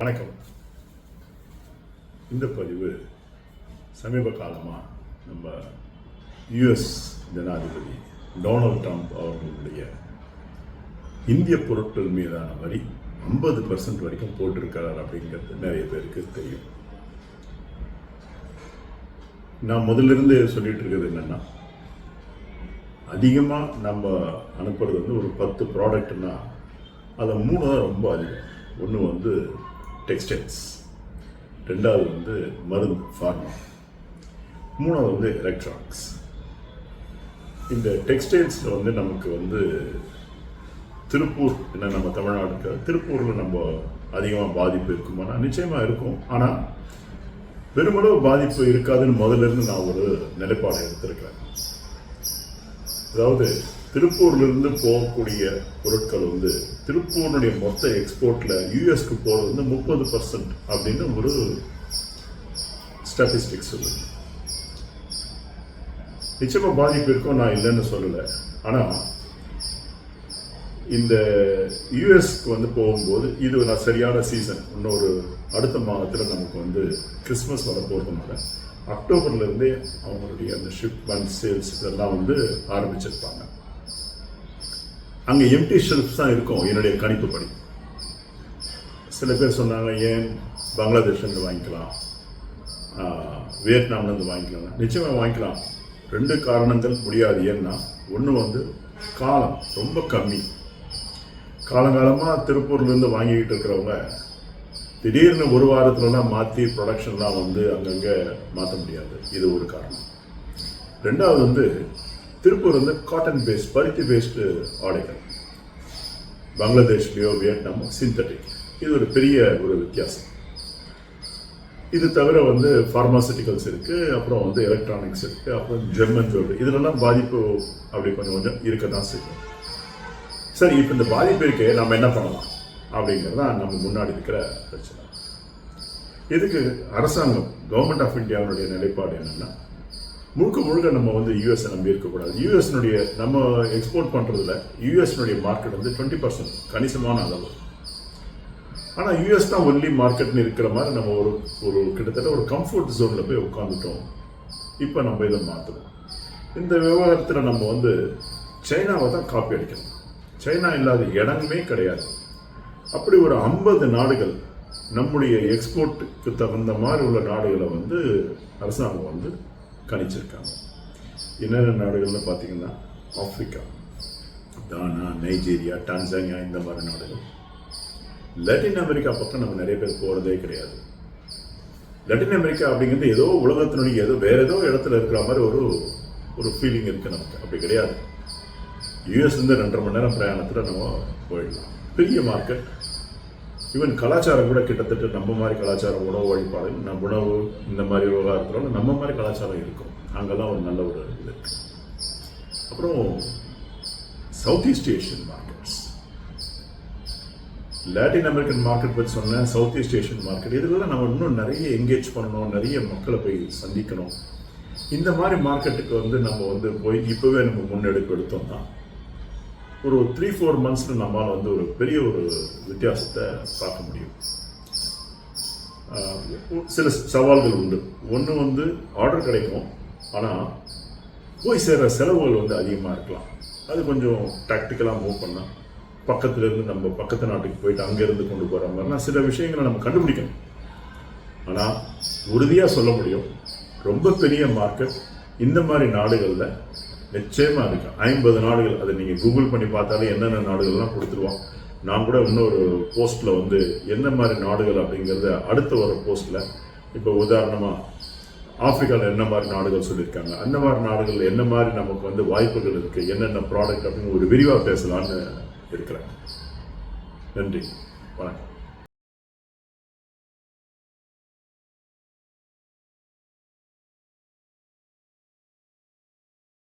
வணக்கம். இந்த பதிவு சமீப காலமாக நம்ம யுஎஸ் ஜனாதிபதி டொனால்ட் ட்ரம்ப் அவர்களுடைய இந்திய பொருட்கள் மீதான வரி ஐம்பது பர்சன்ட் வரைக்கும் போட்டிருக்கிறார் அப்படிங்கிறது நிறைய பேருக்கு தெரியும். நான் முதலிருந்து சொல்லிட்டு இருக்கிறது என்னென்னா அதிகமாக நம்ம அனுப்புறது வந்து ஒரு பத்து ப்ராடக்ட்னா அதை மூணு தான் ரொம்ப அதிகம். ஒன்று வந்து டெக்ஸ்டைல்ஸ் ரெண்டாவது வந்து மருந்து ஃபார்மா மூணாவது வந்து எலக்ட்ரானிக்ஸ் இந்த டெக்ஸ்டைல்ஸில் வந்து நமக்கு வந்து திருப்பூர் என்ன நம்ம தமிழ்நாடுக்கு திருப்பூரில் நம்ம அதிகமாக பாதிப்பு இருக்குமானா நிச்சயமாக இருக்கும். ஆனால் பெருமளவு பாதிப்பு இருக்காதுன்னு முதல்ல இருந்து நான் ஒரு நிலைப்பாடு எடுத்திருக்கிறேன். அதாவது திருப்பூர்லேருந்து போகக்கூடிய பொருட்கள் வந்து திருப்பூருடைய மொத்த எக்ஸ்போர்ட்டில் யூஎஸ்க்கு போகிறது வந்து முப்பது பர்சன்ட் அப்படின்னு ஒரு ஸ்டாட்டிஸ்டிக்ஸ் சொல்லுது நிச்சயமாக பாதிப்பு இருக்கும் நான் இல்லைன்னு சொல்லலை. ஆனால் இந்த யூஎஸ்க்கு வந்து போகும்போது இது நான் சரியான சீசன் இன்னொரு அடுத்த மாதத்தில் நமக்கு வந்து கிறிஸ்மஸ் வர போகிறதுனால அக்டோபர்லேருந்தே அவங்களுடைய அந்த ஷிப்மெண்ட் சேல்ஸ் இதெல்லாம் வந்து ஆரம்பிச்சிருப்பாங்க. அங்கே எம்டி ஷெல்ஃப்ஸ் தான் இருக்கும் என்னுடைய கணிப்புப்படி. சில பேர் சொன்னாங்க ஏன் பங்களாதேஷ்லேருந்து வாங்கிக்கலாம்? வியட்நாம்லேருந்து வாங்கிக்கலாம். நிச்சயமாக வாங்கிக்கலாம். ரெண்டு காரணங்கள் முடியாது. ஏன்னா ஒன்று வந்து காலம் ரொம்ப கம்மி. காலங்காலமாக திருப்பூர்லேருந்து வாங்கிக்கிட்டு இருக்கிறவங்க திடீர்னு ஒரு வாரத்துலலாம் மாற்றி ப்ரொடக்ஷன்லாம் வந்து அங்கங்கே மாற்ற முடியாது. இது ஒரு காரணம். ரெண்டாவது வந்து திருப்பூர் வந்து காட்டன் பேஸ்ட் பருத்தி பேஸ்டு ஆடைகள். பங்களாதேஷ்லேயோ வியட்நாமோ சிந்தட்டிக் இது ஒரு பெரிய ஒரு வித்தியாசம். இது தவிர வந்து ஃபார்மாசிட்டிக்கல்ஸ் இருக்குது அப்புறம் வந்து எலக்ட்ரானிக்ஸ் இருக்குது அப்புறம் ஜெர்மன் ஜோல் இதுலலாம் பாதிப்பு அப்படி கொஞ்சம் கொஞ்சம் இருக்க தான் செய்யும். சரி இப்போ இந்த பாதிப்பு இருக்கே நம்ம என்ன பண்ணலாம்? அப்படிங்கிறது தான் நம்ம முன்னாடி இருக்கிற பிரச்சனை. இதுக்கு அரசாங்கம் கவர்மெண்ட் ஆஃப் இந்தியாவுடைய நிலைப்பாடு என்னென்னா முழுக்க முழுக்க நம்ம வந்து யூஎஸ் நம்பி இருக்கக்கூடாது. யூஎஸ்னுடைய நம்ம எக்ஸ்போர்ட் பண்ணுறதுல யூஎஸ்னுடைய மார்க்கெட் வந்து டுவெண்ட்டி பர்சன்ட் கணிசமான அளவு. ஆனால் யூஎஸ் தான் ஒன்லி மார்க்கெட்னு இருக்கிற மாதிரி நம்ம ஒரு ஒரு கிட்டத்தட்ட ஒரு கம்ஃபர்ட் ஜோனில் போய் உட்காந்துட்டோம் இப்போ நம்ம இதை மாற்றணும் இந்த விவகாரத்தில் நம்ம வந்து சைனாவை தான் காப்பி அடிக்கணும். சைனா இல்லாத இடமே கிடையாது. அப்படி ஒரு ஐம்பது நாடுகள் நம்முடைய எக்ஸ்போர்ட்டுக்கு தகுந்த மாதிரி உள்ள நாடுகளை வந்து அரசாங்கம் வந்து கணிச்சிருக்காங்க. என்னென்ன நாடுகள்னு பார்த்தீங்கன்னா ஆப்பிரிக்கா தானா நைஜீரியா டான்சானியா இந்த மாதிரி நாடுகள். லட்டின் அமெரிக்கா பக்கம் நம்ம நிறைய பேர் போகிறதே கிடையாது. லட்டின் அமெரிக்கா அப்படிங்கிறது ஏதோ உலகத்தினுடைய ஏதோ வேற ஏதோ இடத்துல இருக்கிற மாதிரி ஒரு ஒரு ஃபீலிங் இருக்குது நமக்கு. அப்படி கிடையாது. யூஎஸ்லேருந்து ரெண்டரை மணி நேரம் பிரயாணத்தில் நம்ம போயிடலாம். பெரிய மார்க்கெட் ஈவன் கலாச்சாரம் கூட கிட்டத்தட்ட நம்ம மாதிரி கலாச்சாரம் உணவு வழிபாடு நம்ம உணவு இந்த மாதிரி விவகாரத்தில் நம்ம மாதிரி கலாச்சாரம் இருக்கும். அங்கெல்லாம் ஒரு நல்ல ஒரு இது அப்புறம் south east Asian markets Latin American market பற்றி சொன்னேன். சவுத் ஈஸ்ட் ஏஷியன் மார்க்கெட் இதுலலாம் நம்ம இன்னும் நிறைய என்கேஜ் பண்ணணும் நிறைய மக்களை போய் சந்திக்கணும். இந்த மாதிரி மார்க்கெட்டுக்கு வந்து நம்ம வந்து போய் இப்போவே நம்ம முன்னெடுப்பு எடுத்தோம்னா ஒரு த்ரீ ஃபோர் மந்த்ஸில் நம்மால் வந்து ஒரு பெரிய ஒரு வித்தியாசத்தை பார்க்க முடியும். சில சவால்கள் உண்டு. ஒன்று வந்து ஆர்டர் கிடைக்கும். ஆனால் போய் சேர்கிற செலவுகள் வந்து அதிகமாக இருக்கலாம். அது கொஞ்சம் டாக்டிக்கலாக மூவ் பண்ணால் பக்கத்துலேருந்து நம்ம பக்கத்து நாட்டுக்கு போயிட்டு அங்கேருந்து கொண்டு போகிற மாதிரிலாம் சில விஷயங்களை நம்ம கண்டுபிடிக்கணும். ஆனால் உறுதியாக சொல்ல முடியும். ரொம்ப பெரிய மார்க்கெட் இந்த மாதிரி நாடுகளில் நிச்சயமாக இருக்கு. ஐம்பது நாடுகள் அதை நீங்கள் கூகுள் பண்ணி பார்த்தாலே என்னென்ன நாடுகள்லாம் கொடுத்துருவோம். நான் கூட இன்னொரு போஸ்ட்டில் வந்து என்ன மாதிரி நாடுகள் அப்படிங்கிறத அடுத்த வர போஸ்ட்டில் இப்போ உதாரணமாக ஆப்பிரிக்காவில் என்ன மாதிரி நாடுகள் சொல்லியிருக்காங்க. அந்த மாதிரி நாடுகள் என்ன மாதிரி நமக்கு வந்து வாய்ப்புகள் இருக்குது என்னென்ன ப்ராடக்ட் அப்படின்னு ஒரு விரிவாக பேசலான்னு இருக்கிறேன். நன்றி. வணக்கம்.